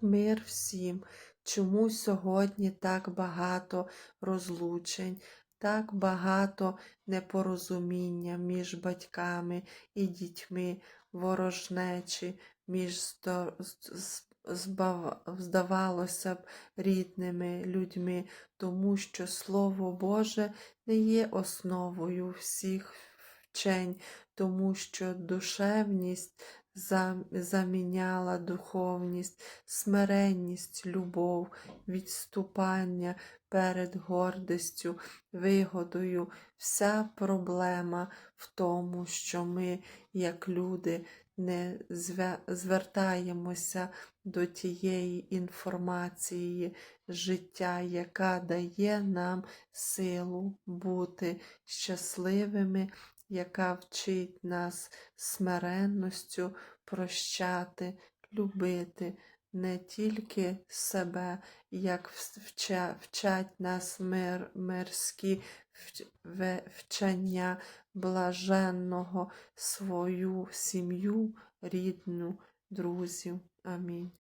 Мир всім. Чому сьогодні так багато розлучень, так багато непорозуміння між батьками і дітьми, ворожнечі між, здавалося б, рідними людьми, тому що Слово Боже не є основою всіх вчень, тому що душевність заміняла духовність, смиренність, любов, відступання перед гордістю, вигодою. Вся проблема в тому, що ми, як люди, не звертаємося до тієї інформації життя, яка дає нам силу бути щасливими, яка вчить нас смиренностю прощати, любити не тільки себе, як вчать нас мир, мирські вч- вчення блаженного свою сім'ю, рідну, друзів. Амінь.